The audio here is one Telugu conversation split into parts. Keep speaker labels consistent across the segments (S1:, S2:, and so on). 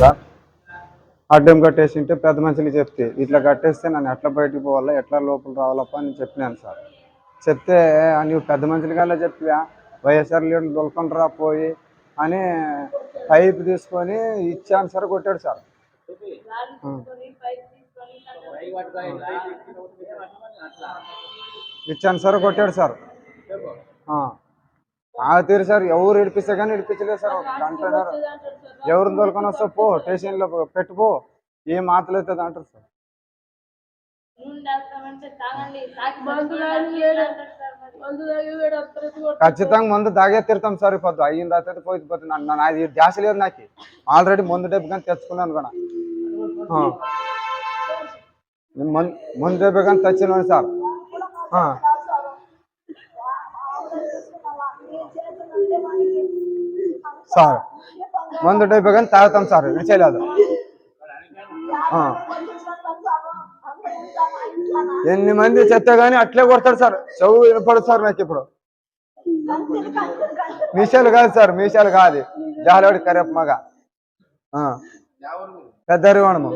S1: సార్ అడ్డం కట్టేసింటే పెద్ద మనుషులు చెప్తే ఇట్లా కట్టేస్తే నన్ను ఎట్లా బయటకు పోవాలా ఎట్లా లోపల రావాలప్ప అని చెప్పినాను సార్. చెప్తే నువ్వు పెద్ద మనుషులు కల్లా చెప్పివా వైఎస్ఆర్ లీడర్ దొలకొండరా పోయి అని పైప్ తీసుకొని ఇచ్చాను సార్ కొట్టాడు సార్. ఇచ్చాను సార్ కొట్టాడు సార్. తీరు సార్ ఎవరు ఇడిపిస్తే కానీ ఇడిపించలేదు సార్. ఒక గంట ఎవరిని తోలుకొని వస్తా పో స్టేషన్లో పెట్టుపో ఏం మాటలు అవుతుంది అంటారు సార్. ఖచ్చితంగా మందు తాగే తిరుతాం సార్ పొద్దు. అయిన తర్వాత పోయి పోతుంది నన్ను నాది ధ్యాస లేదు నాకు. ఆల్రెడీ మందు డబ్బు కానీ తెచ్చుకున్నాను కూడా. మందు డబ్బు కానీ తెచ్చినాను సార్. సార్. మందు డబ్బు కానీ తాగుతాం సార్ విడిచేయలేదు. ఆ. ఎన్ని మంది చెత్త కానీ అట్లే కొడతాడు సార్. చెవు వినపడదు సార్ నాకు ఇప్పుడు. మీసాలు కాదు సార్ మీసాలు కాదు. జాలవాడి కరేపు మగ ఆ. పెద్ద అరివాణము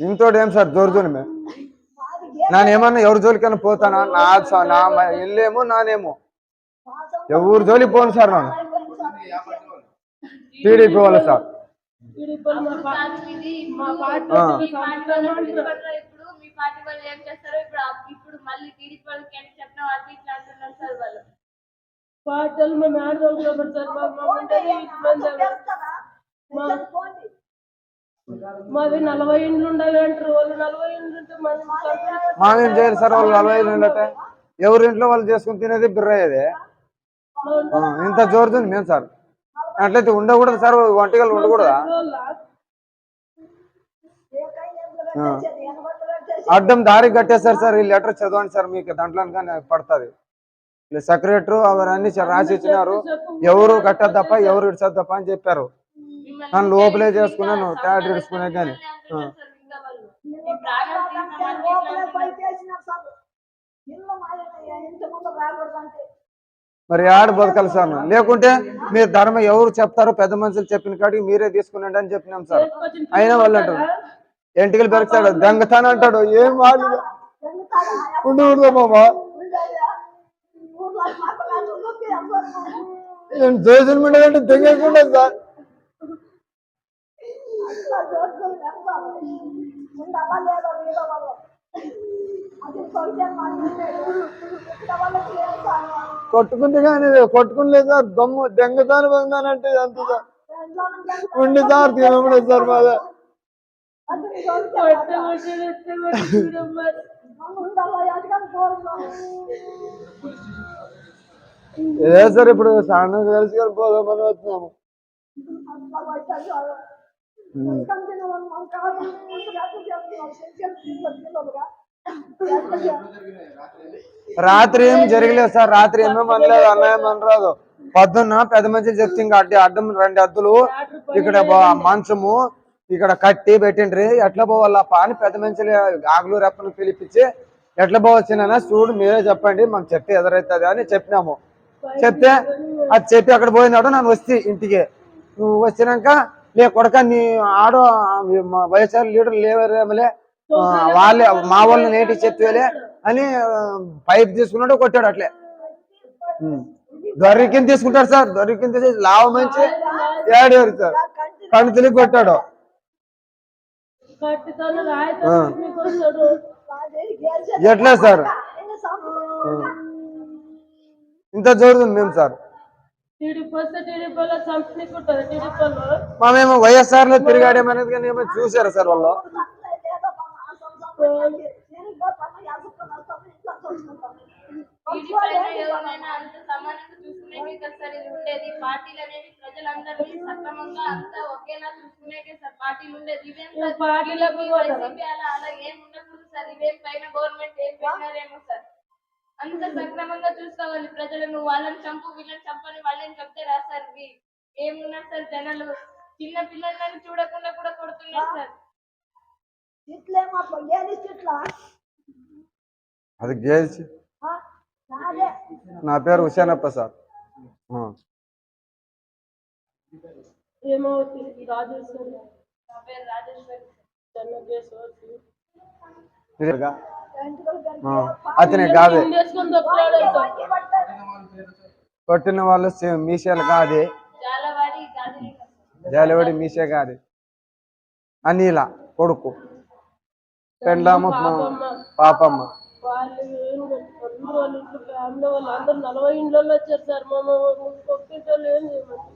S1: ఇంతోటి ఏం సార్ దొరుకుతుంది మేము నానేమన్నా ఎవరి జోలికైనా పోతానా? నా నా ఇల్లేమో నానేమో. ఎవరి జోలికి పోను సార్ నేను టీడీపీ వాళ్ళు సార్.
S2: పాటలు మేము ఆడదలుచుకోబడి సార్ మా మా ఉండేది ఇబ్బంది మా- మావి నలభై ఇండ్లు ఉండవి అంటారు వాళ్ళు నలభై ఇండ్లు
S1: మామేం చేయాలి సార్ వాళ్ళు నలభై ఐదు అంటే ఎవరి ఇంట్లో వాళ్ళు చేసుకుని తినేది బిర్రయ్యేది. ఇంత జోరుతుంది మేము సార్. అట్లయితే ఉండకూడదు సార్ వంటకాలు ఉండకూడదా. అడ్డం దారికి కట్టేస్తారు సార్ ఈ లెటర్ చదవండి సార్ మీకు దాంట్లో కానీ పడుతుంది. సెక్రటరీ అవన్నీ రాసి ఇచ్చినారు. ఎవరు కట్టదు తప్ప ఎవరు ఇడ్చదు తప్ప అని చెప్పారు. నన్ను లోపలే చేసుకున్నాను ట్యాట్ ఇడుచుకునే కానీ. మరి ఆడ బతకాలి సార్ లేకుంటే మీరు ధర్మ ఎవరు చెప్తారో పెద్ద మనుషులు చెప్పిన కాడికి మీరే తీసుకునండి అని చెప్పినాం సార్. అయినా వాళ్ళు అంటారు. ఎంటికలు పెరుగుతాడు. దొంగతాను అంటాడు. ఏం వాళ్ళు? ఉండు ఉండు మామా నేను సోషల్ మీడియా అంటే తెగకుండా సార్ కొట్టుకుంటే కానీ కొట్టుకునిలేదు సార్ దమ్ము దెంగతాను పొందానంటే ఎంత సార్ ఉండి సార్ తినమడే సార్ మాదా. ఏ సార్ ఇప్పుడు సాయంత్రం కలిసి కానీ పోదామని వచ్చినాము రాత్రి ఏం జరగలేదు సార్ రాత్రి ఏమేమి అనలేదు అన్నయం అనరాదు. పొద్దున్న పెద్ద మంచి చెప్తే ఇంకా అడ్డి అడ్డం రెండు అద్దులు ఇక్కడ మంచము ఇక్కడ కట్టి పెట్టిండ్రి. ఎట్లా పోవాలా అని పెద్ద మనుషులు ఆగులు రెప్పను పిలిపించి ఎట్లా పోవచ్చునన్నా చూడు మీరే చెప్పండి మాకు చెప్తే ఎదురవుతుంది అని చెప్పినాము. చెప్తే అది చెప్పి అక్కడ పోయినాడు నన్ను వస్తే ఇంటికి. నువ్వు వచ్చినాక లే కొడక నీ ఆడో మా వైఎస్ఆర్ లీడర్ లేవరేమలే వాళ్ళే మా వాళ్ళు నేటి చెప్పేలే అని పైప్ తీసుకున్నాడు కొట్టాడు అట్లే. ఉమ్. దొర్రి కింద తీసుకుంటాడు సార్ దొర్రి కింద తీసి లావ మంచి ఏడారు సార్. కళ్ళు తిరిగి కొట్టాడు. ఎట్లా సార్. ఇంత జరుగుతుంది మేము సార్. మేము వైఎస్ఆర్లో తిరిగాడేమనేది కానీ ఏమో చూసారా సార్ వాళ్ళు?
S3: ఉండేది. పార్టీలు అనేవి ప్రజలందరినీ సక్రమంగా అంతా ఒకేలా చూసుకునేకే సార్. పార్టీలు ఉండేది. ఇవేం
S2: పార్టీలకు
S3: వైసీపీ అలా అలా ఏం ఉండకూడదు సార్. ఇవేం పైన గవర్నమెంట్ ఏం పెట్టినారేమో సార్. అంత సక్రమంగా చూసుకోవాలి ప్రజలను. వాళ్ళని చంపు వీళ్ళని చంపని వాళ్ళని చెప్తే రా సార్ ఏమున్నారు సార్ జనాలు? చిన్న పిల్లలని చూడకుండా కూడా కొడుతున్నారు సార్.
S1: అది గేల్చి నా పేరు హుసేనప్ప సార్. అతనే కాదే కొట్టిన వాళ్ళు మీసేలు కాదే జాలివాడి మీసే కాదు అనిల కొడుకు. పెండ్లాము పాపమ్మ.
S2: వాళ్ళు ఏం అందరూ వాళ్ళ ఇంట్లో ఫ్యామిలీ వాళ్ళు అందరూ నలభై ఇంట్లో వచ్చారు సార్. మా ఒక్కింటి వాళ్ళు ఏం చేయమంటారు?